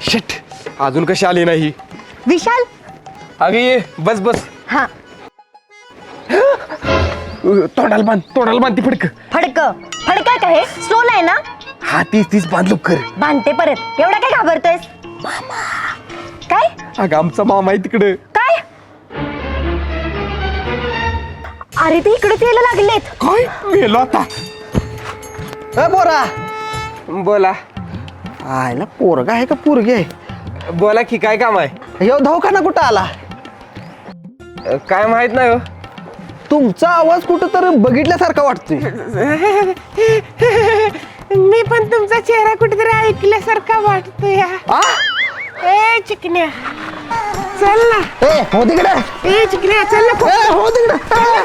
Shit अजून कशी आली नाही विशाल? अगे ये बस बस. हा. अ, तोंडाला बांध तोंडाला बांध ती फडक. फडक. फडक आहे का हे? स्टोल आहे ना? हा तीच तीच बांध लवकर. बांधते परत. एवढा काय घाबरतोयस? काय? अगं आमचा मामा आहे तिकडं. काय? अरे ते इकडे यायला लागलेत. काय? मेलो आता. पोरा बोला. आयला पोरगा आहे का पोरगी आहे बोला की काय काम आहे यो दवाखाना कुठं आला अ, काय माहीत नाही हो तुमचा आवाज कुठं तर बघितल्यासारखा वाटतोय मी पण तुमचा चेहरा कुठेतरी ऐकल्यासारखा वाटतो या आ? ए चिकन्या चल ना ए हो तिकडे ए चिकन्या चल ना ए हो तिकडे अरे,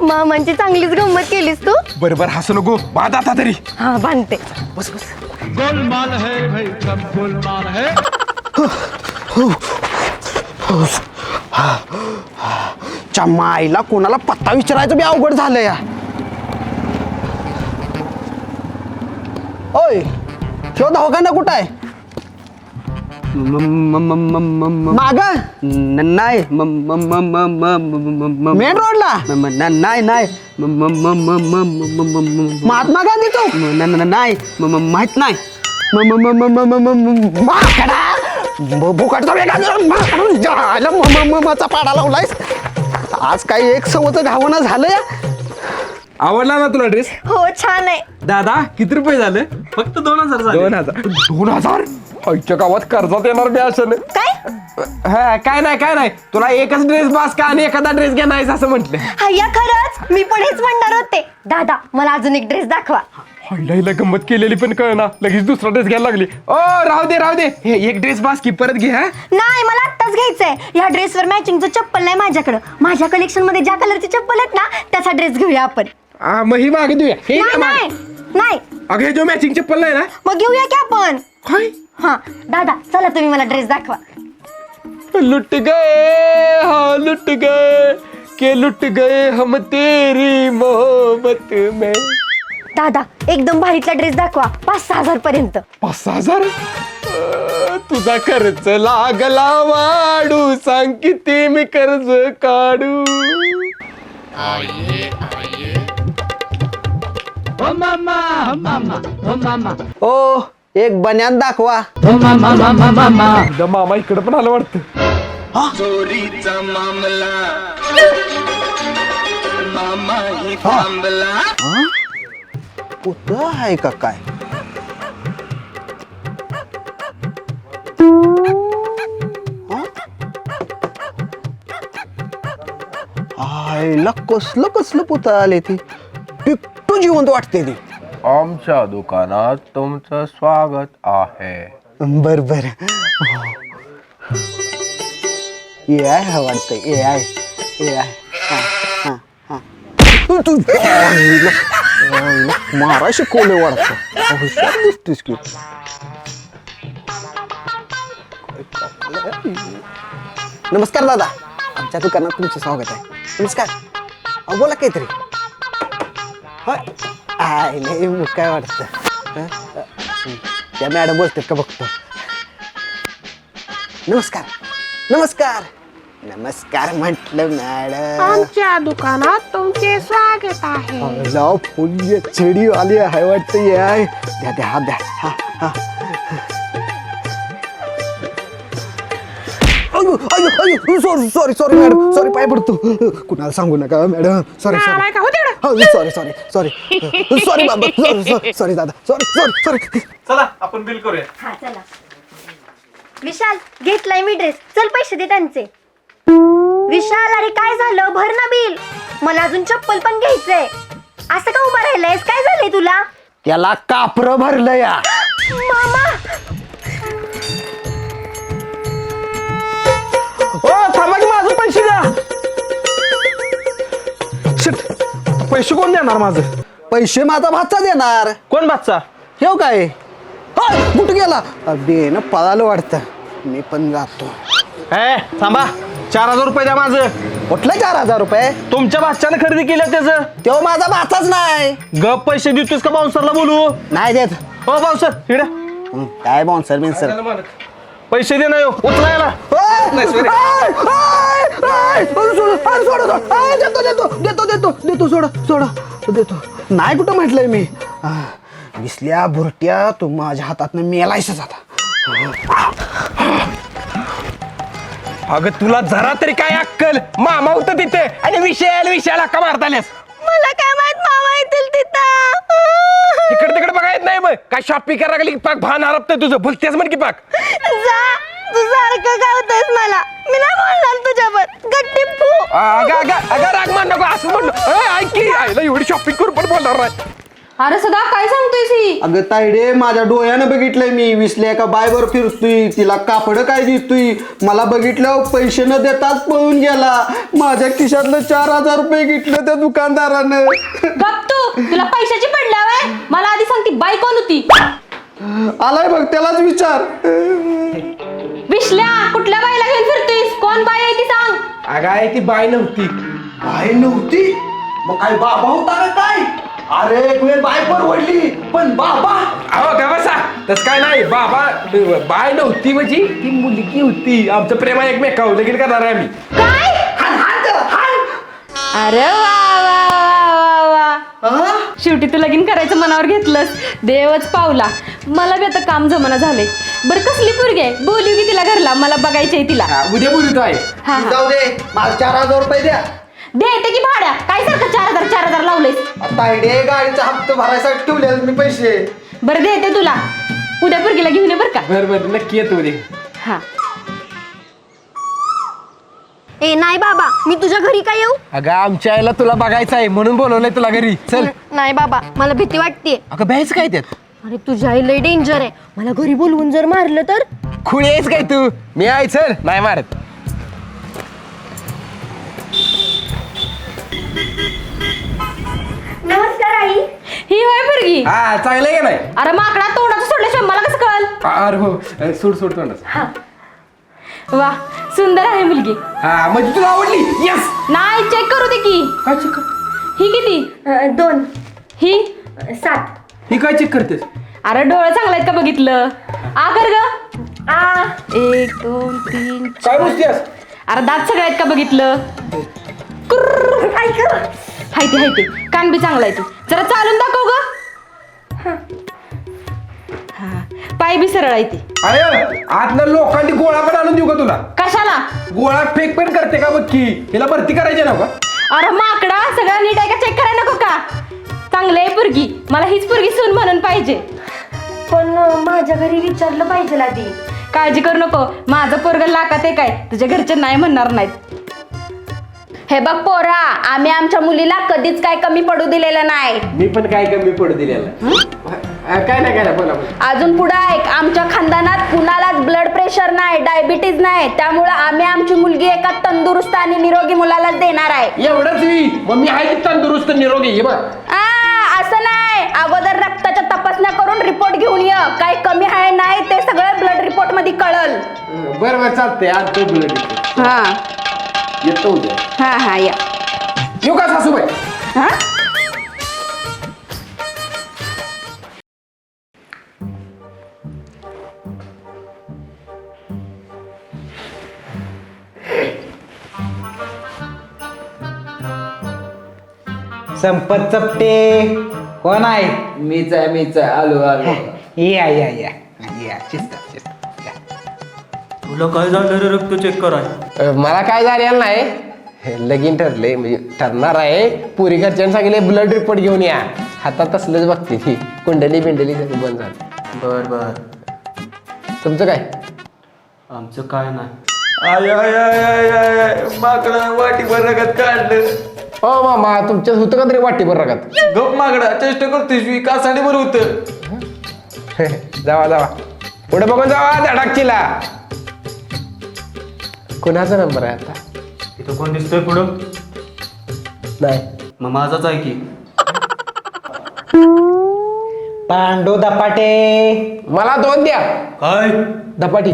मामांची चांगलीच गंमत केलीस तू? बरोबर हसू नको. बांध आता तरी. हा बांधते. बस बस. गोलमाल है भाई सब गोलमाल है. च्या माईला कोणाला पत्ता विचारायचं बी अवघड झालं या. ओय ह्यो दवाखाना कुठं आहे? माग नाही मेन रोडला नाही नाही महात्मा गांधी चौक नाही माहीत नाही पाडा लावलायस आज काही एक सवच घावणं झालं या आवडला ना तुला ड्रेस हो छान आहे. दादा किती रुपये झाले? फक्त दोन हजार झाले. दोन हजार. दोन हजार? आमच्या गावात कर्जात येणार मी असं काय? हा काय नाही काय नाही. तुला एकच ड्रेस बास का आणि एखादा ड्रेस घ्या नाही असं म्हटलं. हय्या खरंच? मी पण हेच म्हणणार होते. दादा मला अजून एक ड्रेस दाखवा. हल्लाईला गंमत केलेली पण कळना. लगेच दुसरा ड्रेस घ्यायला लागली. ओ राहू दे राहू दे. हे एक ड्रेस बास की परत घे हा? नाही मला आत्ताच घ्यायचंय. या ड्रेसवर मॅचिंगचं चप्पल नाही माझ्याकडं. माझ्या कलेक्शनमध्ये ज्या कलरची चप्पल आहेत ना त्याचा ड्रेस घेऊया आपण. हा, मग ही मागे देऊया. हे नाही घ्या मागे. नाही नाही. अगं हे जो मॅचिंग चप्पल नाही ना? मग घेऊया की आपण? काय? हा दादा चला तुम्ही मला ड्रेस दाखवा. लुट गए हाँ लुट गए के लुट गए हम तेरी मोहब्बत में। दादा एकदम भारीतला ड्रेस दाखवा पाच सहा हजार पर्यंत. पाच सहा हजार? अं, तुझा खर्च लागला वाढू. सांग किती मी कर्ज काढू. ओ मामा. ओ मामा. ओ मामा ओ एक बन्यान दाखवा. ओ मामा मामा मामा. एकदा मामा इकडे पण आलं वाटतं. कुठं आहे का काय? हा? आईला कसलं कसलं पुतळ आले ती. टिकटू जिवंत वाटते ती? आमच्या दुकानात तुमचं स्वागत आहे. बर बर. ए आय हा वाटतं ए आय ए आय. वाटतं? हुशार दिसतीस की. नमस्कार दादा. आमच्या दुकानात तुमचं स्वागत आहे. नमस्कार. अहो, बोला काहीतरी. आय मग काय वाटतं. त्या मॅडम बोलतात का बघतो. नमस्कार. नमस्कार. नमस्कार म्हटलं मॅडम. आमच्या दुकानात तुमचे स्वागत आहे. जाऊ फुल छेडी आली आहे वाटतं ये आहे द्या द्या हा द्या. हा हा. Sorry sorry sorry madam. Sorry पाय पडतो. कुणाला सांगू नका मॅडम. सॉरी सॉरी तिकडं. सॉरी सॉरी सॉरी सॉरी बाबा. सॉरी सॉरी सॉरी दादा. सॉरी सॉरी सॉरी चला आपण बिल करूया. हा चला. विशाल घेतलाय मी ड्रेस चल पैसे दे त्यांचे. विशाल अरे काय झालं? भर ना बिल. मला अजून चप्पल पण घ्यायचंय. असं का उभा राहिलायस? काय झालंय तुला? त्याला कापर भरलं या. मामा! हो थांबा की माझं पैसे द्या. पैसे कोण देणार माझं? पैसे माझा भाचा देणार. कोण बादचा ठेव काय? हाय, कुठं गेला? अबे ना पळालं वाटतं. मी पण जातो. ए थांबा. चार हजार रुपये द्या माझं. कुठलं चार हजार रुपये? तुमच्या भाच्यानं खरेदी केलं त्याचं. तेव्हा माझा भाचाच नाही. गप पैसे देतोस का बाउन्सरला बोलू? नाही देत. हो बाउन्सर इकडे. हं, काय बॉन्सर बिन्सर पैसे दे ना यो उचलायला. देतो देतो देतो देतो देतो सोडा सोडा देतो. नाही कुठं म्हटलंय मी? आ, दिसल्या भुरट्या तू माझ्या हातातनं मेलायसच आता. अगं तुला जरा तरी काय अक्कल? मामा होतं तिथे आणि विषयाला विषयाला का मारतालेस. मला काय माहीत मामा येतील तिथं. तिकडे तिकडे बघायत नाही मग. काय शॉपिंग करायला लागली की पाक भान हरपतंय तुझं. भलतेच म्हण की पाक. जा. तू सारखं गावतोयस मला. मी नाही बोलणार तुझ्यावर. गट्टी फू. अगं अगं अगं राग मान नको असं म्हणलं ए, ऐक की आईला एवढी शॉपिंग करून पण बोलणार नाही. अरे सदा काय सांगतोयस ही? अगं तायडे माझ्या डोळ्यानं बघितलंय मी. विसल्या एका बायवर फिरतोय. तिला कापड काय देतोय? मला बघितल्यावर पैसे न देताच पळून गेला. माझ्या खिशातलं चार हजार रुपये घेतलं त्या दुकानदारानं. गप तुला पैशाची पडल्यावर मला आधी सांगती बाई कोण होती? आलाय बघ त्यालाच विचार. विश्ल्या कुठल्या बाईला घेऊन फिरतोयस? कोण बाई आहे ती सांग. अगं आहे ती बाय नव्हती. बाय नव्हती? मग काय बाबा होता का काय? अरे एक वेळ बाय परवडली पण बाबा? अहो काय बसा. तस काय नाही बाबा बाय नव्हती म्हणजे ती मुलगी होती. आमचं प्रेम आहे एकमेकावर. लगीन करणार आहे आम्ही. काय? अरे वा वा वा वा वा. शेवटी तू लगीन करायचं मनावर घेतलंस. देवच पावला. मला बी आता काम जमना झाले बरं कसली पोरगी आहे? बोलू की तिला घरला. मला बघायची आहे तिला. हा, उद्या बोलतो आहे हा हा. जाऊ दे. मला चार हजार रुपये द्या. देते की भाड्या. काय सारखं चार हजार चार हजार लावलेस तायडे गाडीचा हप्ता भरायसाठी ठेवले मी पैसे. बरं देते तुला. उद्या पोरगीला घेऊन ये बरं का. बरं बरं. नक्की येतो उद्या. हा. ए नाही बाबा मी तुझ्या घरी काय येऊ? अगं आमच्या आईला तुला बघायचं आहे म्हणून बोलवलंय तुला घरी. चल. नाही बाबा मला भीती वाटते अगं बॅच काय त्यात? अरे तुझ्या आई लय डेंजर आहे. मला घरी बोलवून जर मारलं तर? खुळी आहेस काय तू? मी आहे चल. नाही मारत. नमस्कार आई. ही होय पोरगी? हा चांगलं आहे का नाही? अरे माकडा तोंडाचं सोडल्याशिवाय मला कसं कळल? अरे हो सोड सोड तोंडाचं. वा सुंदर आहे मुलगी. हा म्हणजे तुला आवडली? यस नाही चेक करू दे की. काय चेक कर? ही किती? अं, दोन. ही? सात. ही काय चेक करतेस? अरे डोळे चांगले आहेत का बघितलं? आ कर ग. आ. एक दोन तीन काय बसतेस अरे दात सगळे आहेत का बघितलं? कुर्र. ऐक हाय ते हाय ते. कान बी चांगला आहे तू. जरा चालून दाखव ग. हा. पाय बी सरळ आहे ती. अरे आतल्या लोकांनी गोळा पण आणून देऊ का तुला? कशाला? गोळा फेक पण करते का बघ की? हिला भरती करायची ना का अरे माकडा सगळं नीट आहे का? चेक करायला नको का? चांगले आहे पुरगी. मला हीच पुरगी सून म्हणून पाहिजे. पण अं, माझ्या घरी विचारलं पाहिजे आधी. काळजी करू नको. माझं पोरग लाकात आहे काय? तुझ्या घरचे नाही म्हणणार नाहीत. हे बघ पोरा आम्ही आमच्या मुलीला कधीच काय कमी पडू दिलेलं नाही. मी पण काय कमी पडू दिलेला. काय नाही काय नाही बोला बोला. अजून पुढे ऐक आमच्या खानदानात कुणालाच ब्लड प्रेशर नाही डायबिटीज नाही. त्यामुळे आम्ही आमची मुलगी एका तंदुरुस्त आणि निरोगी मुलालाच देणार आहे. एवढंच मी. मग मी आहे की तंदुरुस्त निरोगी? हे बघ. आ, असं नाही. अगोदर रक्ताच्या तपासण्या करून रिपोर्ट घेऊन ये. काय कमी आहे नाही ते सगळं ब्लड रिपोर्टमध्ये कळल. बरं बरं चालतंय. आज तो बुलेट हा. येतो उद्या. हा हा या. येऊ का सासूबाई? हा? संपत चपटे. कोण आहे? मीच आहे मीच आहे. आलो आलो. या या या. या शिस्त शिस्त. या. तुला काय झालं रे? रक्त चेक कराय अ, मला काय झालेलं नाही? लगीन ठरले म्हणजे ठरणार आहे. पुरी घरच्यांनी सांगितले ब्लड रिपोर्ट घेऊन या. हातात तसलंच बघते ती कुंडली बिंडली सगळं बंद झालं. बर बर. तुमचं काय? आमचं काय नाही. आय आय आय आय आय माकडा वाटीभर रगत काढलं. हो मामा तुमच्यात होतं का तरी वाटीभर रगात. गप माकडा चेष्टा करतोय मी कासाडी बरं होतं जावा जावा. पुढे बघून जावा धडाकचीला. कुणाचा नंबर आहे आता? इथं कोण दिसतोय पुढं? नाही. मग माझाच आहे की. पांडू दपाटे. मला दोन द्या. काय? धपाटी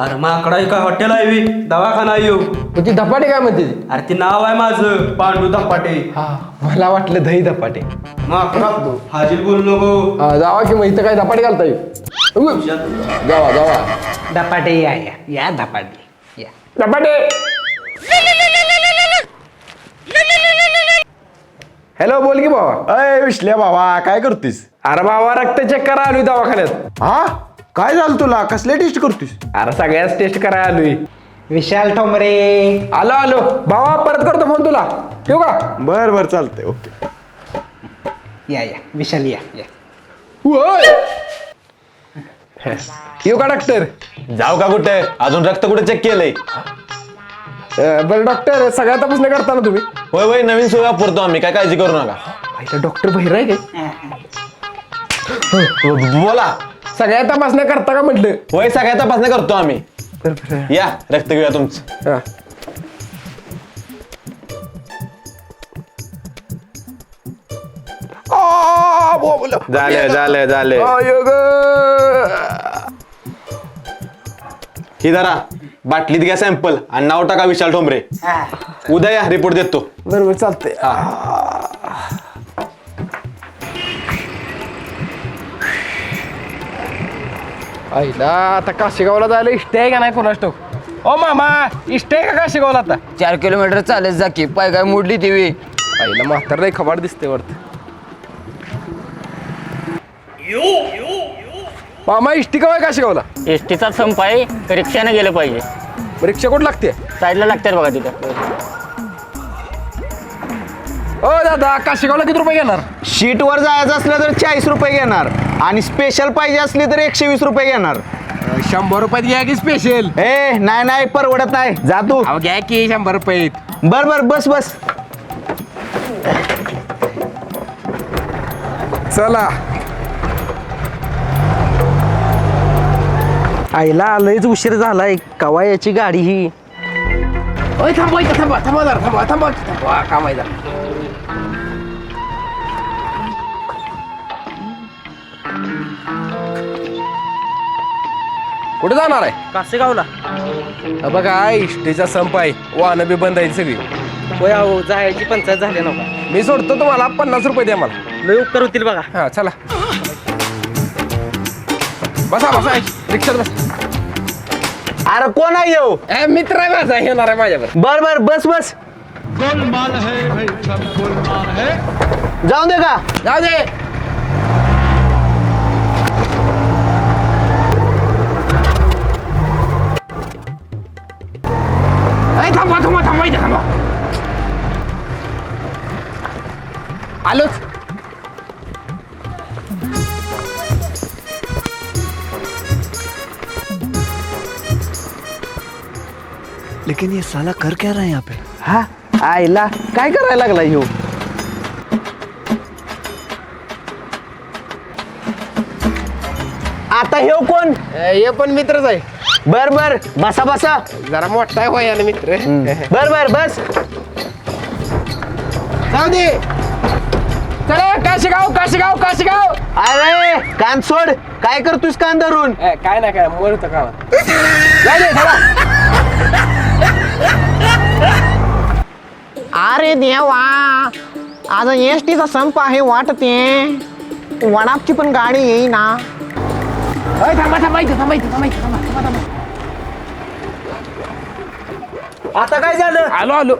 अरे माकडा हे काय हॉटेल आहे बी? दवाखाना आहे येऊ तुझी धपाटे काय म्हणते? ती? अरे ते नाव आहे माझं पांडू धपाटे. हा मला वाटलं दही धपाटे. माकडा हाजीर बोलू नको. हा, जावा की मग इथं काय धपाटे घालता येईल. जावा जावा. धपाटे या या या धपाटे या. धपाटे. हॅलो बोल की बाबा अय विश्ल्या बाबा काय करतोस? अरे बाबा रक्त चेक करा आलोय दवाखान्यात. हा? काय झालं तुला? कसले टेस्ट करतोस अरे सगळ्याच टेस्ट करा आलोय. विशाल ठोंबरे. आलो आलो. भावा परत करतो फोन तुला. ठेवू का? बर बर चालतंय ओके. या या. विशाल या या. होय. येऊ का डॉक्टर जाऊ का कुठे? अजून रक्त कुठे चेक केलंय? अं, बरं डॉक्टर सगळ्या तपासण्या करता ना तुम्ही. होय होय नवीन सुविधा पुरतो आम्ही. काय काळजी करू नका. डॉक्टर बहिर आहे काय? बोला. सगळ्या तपासण्या करता का म्हटलं? होय सगळ्या तपासण्या करतो आम्ही. या रक्त घेऊया तुमचं. हा. आ, बोंबलं. झालं झालं झालं. आय गं. ही जरा बाटलीत घ्या सॅम्पल आणि नाव टाका विशाल ठोंबरे. उद्या या रिपोर्ट देतो. बरं बरं चालतंय. आईला आता काशीगावला जायला इष्ट आहे का नाही कोणास ठाऊक? ओ मामा इष्ट आहे का काशीगावला आता? चार किलोमीटर चालेल जा की पाय काय मोडली टीव्ही आईला म्हातार नाही खबाड दिसते वरत मामा इष्टी का काशीगावला? एस टीचा संप आहे रिक्षाने गेलं पाहिजे. रिक्षा कुठं लागते? साईडला लागतात बघा तिथं. ओ दादा काशीगावला किती रुपये घेणार? शीट वर जायचं असलं तर चाळीस रुपये घेणार. आणि स्पेशल पाहिजे असली तर एकशे वीस रुपये घेणार. शंभर रुपयात घ्या की स्पेशल ए नाही नाही परवडत नाही. जा तू. अहो घ्या की शंभर रुपये बर बर बस बस. चला. आईला लयच उशीर झालाय. कवा याची गाडी ही? ओय थांबा इथं थांबा थांबा जरा थांबा थांबा थांबा. काम कुठे जाणार आहे? कासेगावला. हा बघा इष्टीचा संप आहे. वाहनं बी बंद आहेत सगळी. होय अहो जायची पंचायत झाली नका मी सोडतो तुम्हाला पन्नास रुपये द्या मला. लय उपकार होतील बघा. हा चला. बसा बसा रिक्षात बस. अरे कोण आहे येऊ ए, मित्र आहे माझा येणार आहे माझ्यावर. बर बर बस बस. जाऊन दे का? जाऊ दे. लेकिन ये साला कर क्या रहा है यहाँ पे? हा? आईला काय करायला लागला ह्यो? आता ह्यो कोण? ए, हे पण मित्रच आहे. बर बर बसा बसा. जरा मोठा आहे वयाने मित्र. बर बर बस. जाऊ दे. चला काशीगाव काशीगाव काशीगाव. अरे कान सोड. काय करतोस कान धरून? ए, काय नाही काय मोर होतं का जाऊ दे चला अरे देवा आज एस टीचा संप आहे वाटते. वडापची पण गाडी येईना. ए, थांबा थांबा इथं थांबा इथं थांबा इथं थांबा थांबा थांबा. आता काय झालं? आलो आलो.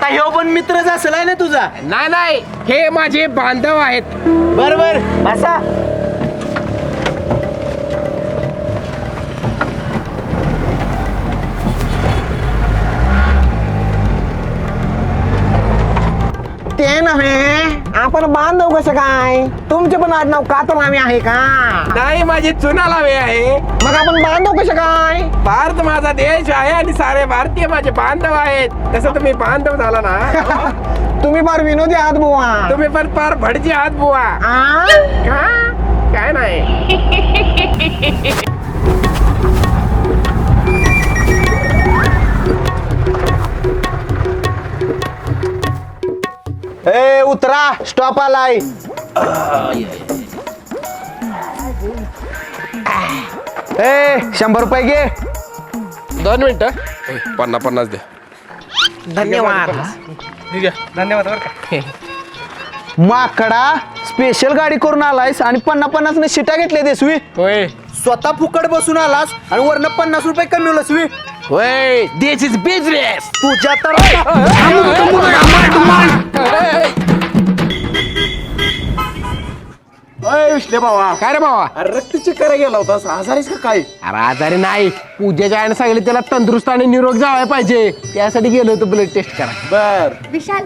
आता ह्यो पण मित्रच असेल आहे ना तुझा. नाही नाही हे माझे बांधव आहेत. बर बर बसा आपण बांधव कसं काय? तुमचे पण आडनाव कातरामी आहे का? नाही माझे चुना लावे आहे. मग आपण बांधव कसं काय? भारत माझा देश आहे आणि सारे भारतीय माझे बांधव आहेत. तसं तुम्ही बांधव झाला ना? तुम्ही फार विनोदी आहात बुवा. तुम्ही पण फार भडजी आहात बुवा. आ? काय नाही. ए उतरा. स्टॉप आलाय. ए शंभर रुपये घे. दोन मिनिटं. पन्नास पन्नास दे. धन्यवाद. धन्यवाद बरं का. माकडा स्पेशल गाडी करून आलायस आणि पन्नास पन्नास ने शिटा घेतल्या देसवी. होय. स्वतः फुकट बसून आलास आणि वरनं पन्नास रुपये कमी लसवी होय दिस इज बिझनेस तुझ्या तर विश्ले बाबा काय रे बाबा? अरे रक्तची करा गेला होता. आजारीच का काय? अरे आजारी नाही. पूजेच्या आईने सांगितलं त्याला तंदुरुस्त आणि निरोग जावाय पाहिजे. त्यासाठी गेलो होतो ब्लड टेस्ट करा बर. विशाल.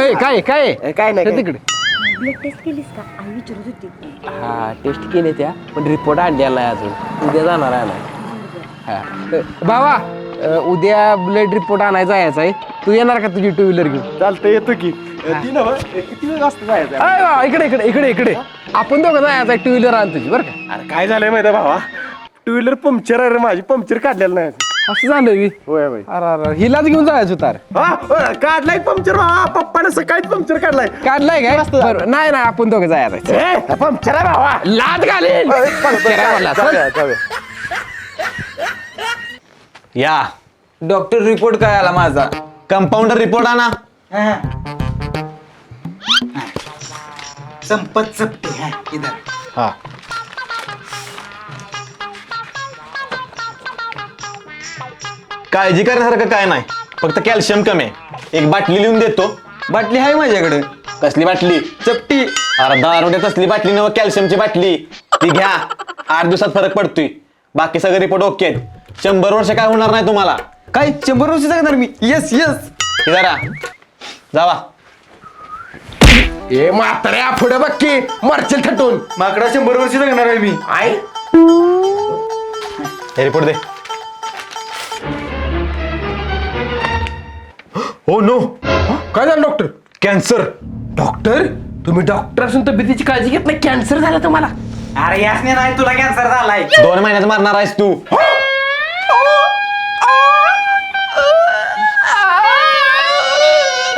ए, काय काय? काय नाही, काय. तिकडे. ब्लड टेस्ट केलीस का? आई विचारत होती. हा टेस्ट केले त्या पण रिपोर्ट आणलेला नाही अजून. उद्या जाणार आहे ना हा. बाबा अ, उद्या ब्लड रिपोर्ट आणायचा यायचा आहे तू येणार का तुझी टू व्हीलर घेऊन? चालतं येतो की. किती वेळ असतं जायचं? इकडे इकडे इकडे इकडे. आपण दोघं जायचं टू व्हीलर आण तुझी बरं का? अरे काय झालंय माहिती भावा? टू व्हीलर पंक्चर आहे रे माझी पंक्चर काढलेलं नाही. असं झालं मी होय भाई अरे अरे हिलाच घेऊन जायचं होता रे. हा काढलाय पंक्चर भावा पप्पाने सकाळीच पंक्चर काढलाय. काढलाय काय? बरं नाही नाही आपण दोघं जायचं पंक्चर आहे भावा. लाद घालेल. या. डॉक्टर रिपोर्ट काय आला माझा? कंपाऊंडर रिपोर्ट आणा. संपत चपटे हा इधर. हा. काळजी करण्यासारखं काय नाही. फक्त कॅल्शियम कमी आहे. एक बाटली लिहून देतो. बाटली आहे माझ्याकडे. कसली बाटली? चपटी. अरे दहा रुपये तसली बाटली नव कॅल्शियमची बाटली. ती घ्या. आठ दिवसात फरक पडतोय. बाकी सगळे रिपोर्ट ओके आहेत. शंभर वर्ष काय होणार नाही तुम्हाला. काय? शंभर वर्ष जगणार मी? येस येस हे जरा. जावा. ए म्हाताऱ्या पुढे बघ की. मरचेल थटून. माकडा शंभर वर्ष जगणार आहे मी. आई. हे रिपोर्ट दे. हो नो काय झालं डॉक्टर कॅन्सर डॉक्टर तुम्ही डॉक्टर असून तब्येतीची काळजी घेत नाही. कॅन्सर झाला तुम्हाला. अरे यासने नाही तुला कॅन्सर झालाय. दोन महिन्यात मारणार आहेस तू.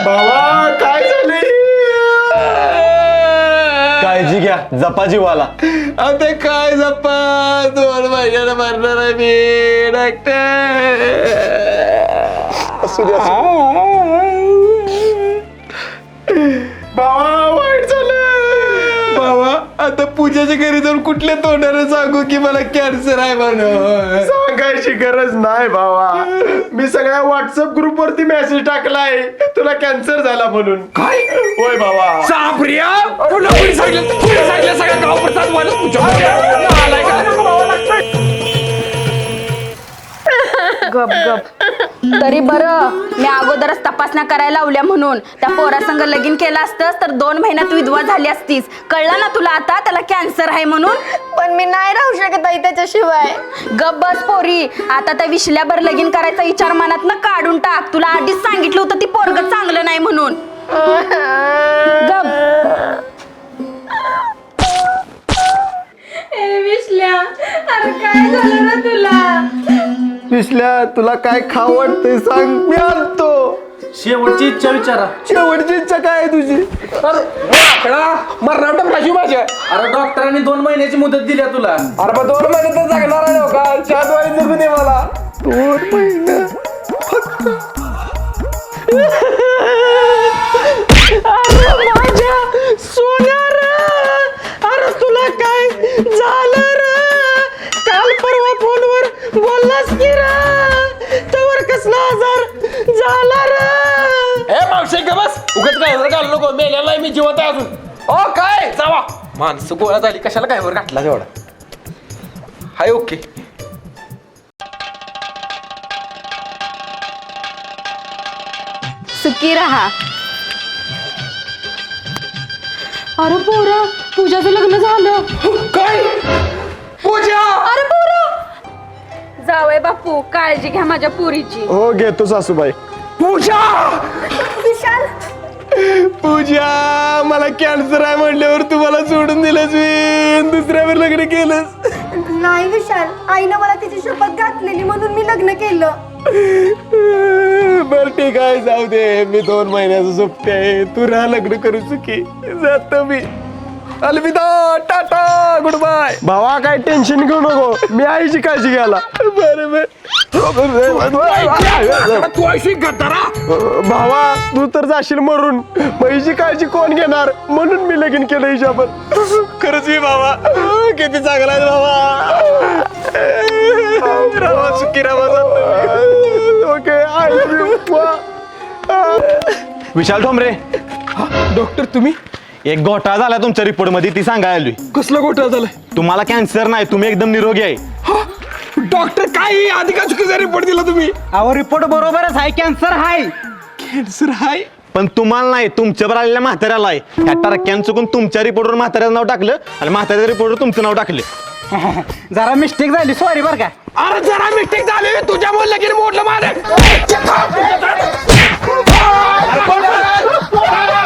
भावा काय झालंय? काळजी घ्या जपा जीवाला. आता काय जप्पा दोन महिन्याला मारणार आहे मी डॉक्टर झालं बाबा आता पूजाच्या घरी जाऊन कुठल्या तोंडाने सांगू की मला कॅन्सर आहे म्हणून सांगायची गरज नाही भावा मी सगळ्या व्हॉट्सअप ग्रुप वरती मेसेज टाकलाय तुला कॅन्सर झाला म्हणून काय होय भावा सापरिया तुला कोणी सांगितलं कोणी सांगितलं सगळ्या गाव प्रसाद मला तुझ्या आलाय का गप गप तरी बरं मी अगोदरच तपासण्या करायला लावल्या म्हणून. त्या पोरासंग लगीन केलं असतंस तर दोन महिन्यात विधवा झाली असतीस. कळलं ना तुला आता? त्याला कॅन्सर आहे म्हणून. पण मी नाही राहू शकत आई त्याच्याशिवाय. गप बस पोरी. आता त्या विश्ल्याभर लगीन करायचा विचार मनात ना काढून टाक. तुला आधीच सांगितलं होतं ती पोरग चांगलं नाही म्हणून. गप. विश्ल्या अरे काय झालं ना तुला? पिसल्या तुला काय खाव वाटतंय सांग मी आणतो. शेवटची इच्छा विचारा. शेवटची इच्छा काय आहे तुझी? मरणार माझ्या. अरे डॉक्टरांनी दोन महिन्याची मुदत दिल्या तुला. अरे मग दोन महिने तर जगणार आहे हो का चार महिने जगू दे मला. दोन महिने. अरे बोललास की रे? तवर कसला आजार झाला रे? ए मावशी का बस. उगत काय वर घालू नको. मेलेला मी जिवंत आहे अजून. ओ काय? जावा. माणसं गोळा झाली. कशाला काय वर घातला तेवढा? Hi okay. सुखी राहा. अरे पोरा पूजाचं लग्न झालं. काय? पूजा? अरे जावय बापू काळजी घ्या माझ्या पुरीची. हो घेतो सासूबाई. पूजा! विशाल! पूजा मला कॅन्सर आहे म्हणल्यावर तुम्हाला सोडून दिलंच मी. दुसऱ्यावर लग्न केलंस. नाही विशाल आईनं मला तिची शपथ घातलेली म्हणून मी लग्न केलं. बर ठीक आहे जाऊ दे. मी दोन महिन्याचं सुट्टी आहे. तू राहा लग्न करू चुकी जातो मी. अलविदा टाटा गुड बाय भावा काय टेन्शन घेऊ नको. मी आईची काळजी घ्यायला. बरोबर भावा तू तर जाशील मरून. म्हैची काळजी कोण घेणार? म्हणून मी लगीन केलं हिच्यावर. खरंच मी भावा. किती चांगला आहे भावा. रावा सुखी रावा ओके विशाल ठोंबरे. डॉक्टर तुम्ही? एक घोटाळा झाला तुमच्या रिपोर्टमध्ये ती सांगायला आलोय. कसला घोटाळा झालाय? तुम्हाला कॅन्सर नाही तुम्ही एकदम निरोगी आहे. डॉक्टर काही आधी का चुकीचा रिपोर्ट दिला तुम्ही? अहो रिपोर्ट बरोबरच आहे कॅन्सर हाय. कॅन्सर हाय? पण तुम्हाला नाही तुमच्यावर आलेल्या म्हाताऱ्याला आहे. ह्या टरक्यान चुकून तुमच्या रिपोर्टवर म्हाताऱ्याचं नाव टाकलं आणि म्हाताऱ्या रिपोर्टवर तुमचं नाव टाकलं. जरा मिस्टेक झाली सॉरी बरं का. अरे जरा मिस्टेक झाली तुझ्यामुळे लगीन मोडलं माझं.